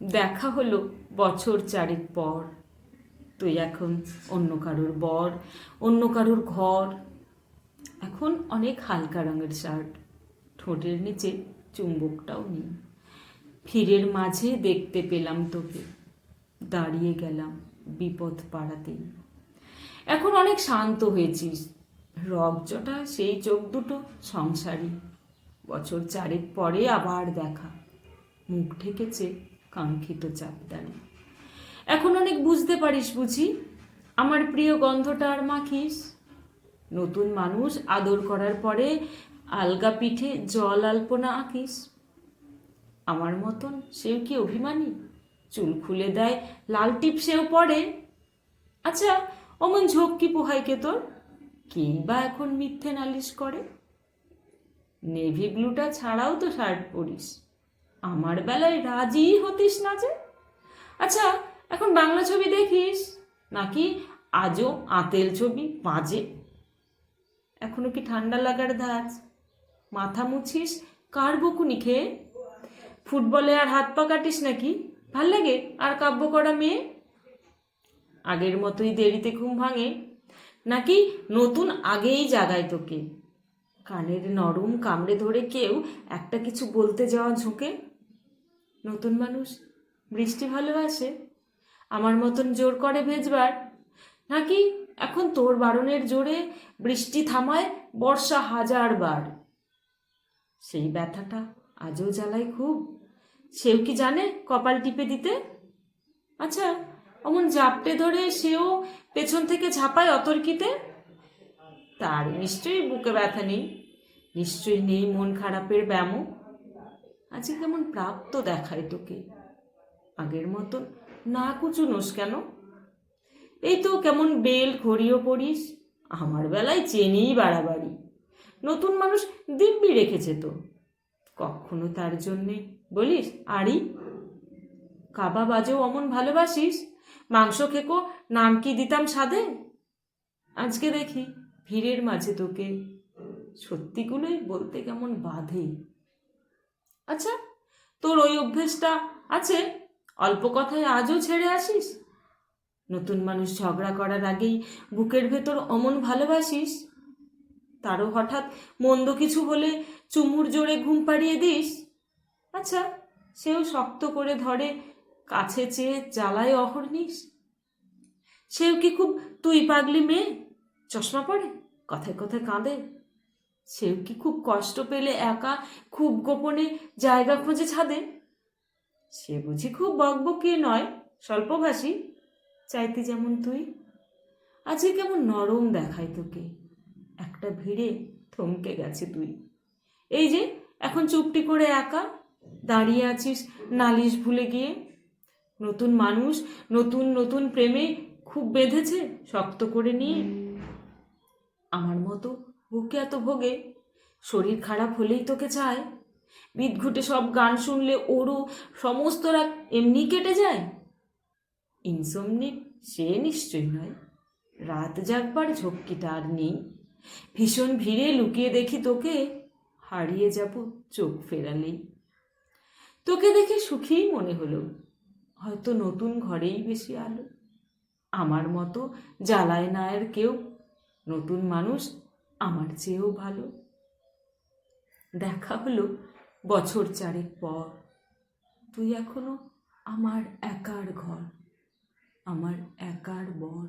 দেখা হলো বছর চারেক পর। তুই এখন অন্য কারোর বর, অন্য কারোর ঘর। এখন অনেক হালকা রঙের শার্ট, ঠোঁটের নিচে চুম্বকটাও নেই। ফিরের মাঝে দেখতে পেলাম তোকে, দাঁড়িয়ে গেলাম বিপদ পাড়াতেই। এখন অনেক শান্ত হয়েছিস রকজটা সেই চোখ দুটো সংসারী। বছর চারেক পরে আবার দেখা, মুখ ঠেকেছে কাঙ্ক্ষিত চাপদানি। এখন অনেক বুঝতে পারিস বুঝি, আমার প্রিয় গন্ধটা আর মাখিস? নতুন মানুষ আদর করার পরে আলগা পিঠে জল আলপনা আঁকিস। আমার মতন সেও কি অভিমানী? চুল খুলে দেয়, লাল টিপ সেও পরে। আচ্ছা অমন ঝোঁক কি পোহায় কে তোর? কেই বা এখন মিথ্যে নালিশ করে? নেভি ব্লুটা ছাড়াও তো শার্ট পরিস। আমার বেলায় রাজি হতিস না যে? আচ্ছা এখন বাংলা ছবি দেখিস? নাকি আজও আতেল ছবি বাজে? এখনও কি ঠান্ডা লাগার ধাজ মাথা মুছিস? কার বকুনি খেয়ে? ফুটবলে আর হাত পা কাটিস নাকি? ভালো লাগে আর কাব্য করা মেয়ে? আগের মতোই দেরিতে ঘুম ভাঙে? নাকি নতুন আগেই জাগায় তোকে? কানের নরম কামড়ে ধরে কেউ একটা কিছু বলতে যাওয়া ঝুঁকে? নতুন মানুষ, বৃষ্টি ভালোবাসে আমার মতন জোর করে ভেজবার, নাকি এখন তোর বারণের জোরে বৃষ্টি থামায় বর্ষা হাজার বার? সেই ব্যথাটা আজও জ্বালায় খুব, সেও কি জানে কপাল টিপে দিতে? আচ্ছা অমন জাপটে ধরে সেও পেছন থেকে ঝাঁপায় অতর্কিতে? তার নিশ্চয়ই বুকে ব্যথা নেই, নিশ্চয়ই নেই মন খারাপের ব্যামো। আজকে কেমন প্রাপ্ত দেখায় তোকে? আগের মতন? না কুচুনোস কেন? এই তো কেমন বেল ঘড়িও পড়িস? আমার বেলায় চেনেই বাড়াবাড়ি। নতুন মানুষ দিব্যি রেখেছে তো। কখনো তার জন্যে বলিস, আড়ি? কাবা বাজেও অমন ভালোবাসিস? মাংস খেকো, নাম কি দিতাম সাদে আজকে দেখি ভিড়ের মাঝে তোকে। সত্যিগুলোই বলতে কেমন বাধে। আচ্ছা তোর ওই অভ্যেসটা আছে? অল্প কথায় আজও ছেড়ে আসিস? নতুন মানুষ ঝগড়া করার আগেই বুকের ভেতর অমন ভালোবাসিস? তারও হঠাৎ মন্দ কিছু হলে চুমুর জোরে ঘুম পাড়িয়ে দিস? আচ্ছা সেও শক্ত করে ধরে, কাছে চেয়ে জ্বালায় অহর্নিস সেও কি খুব তুই পাগলি মেয়ে? চশমা পরে? কথায় কথায় কাঁদে। সেও কি খুব কষ্ট পেলে একা, খুব গোপনে জায়গা খোঁজে ছাদে? সে বুঝি খুব বকবকি নয়, স্বল্পভাষী। চাইতে যেমন তুই। আজকে কেমন নরম দেখায় তোকে। একটা ভিড়ে থমকে গেছে তুই। এই যে, এখন চুপটি করে একা, দাঁড়িয়ে আছিস নালিশ ভুলে গিয়ে। নতুন মানুষ, নতুন নতুন প্রেমে খুব বেঁধেছে শক্ত করে নিয়ে। আমার মতো বুকে এত ভোগে, শরীর খারাপ হলেই তোকে চায়। বিদঘুটে সব গান শুনলে ওরও সমস্ত রাত এমনি কেটে যায়। ইনসোমনিক সে নিশ্চয়ই নয়। রাত জাগবার ঝক্কিটা আর নেই। ভীষণ ভিড়ে লুকিয়ে দেখি তোকে, হারিয়ে যাব চোখ ফেরালেই। তোকে দেখে সুখীই মনে হলো, হয়তো নতুন ঘরেই বেশি আলো। আমার মতো জ্বালায় না আর কেউ। নতুন মানুষ আমার চেয়েও ভালো। দেখা হলো বছর চারেক পর। তুই এখনও আমার একার ঘর, আমার একার বর।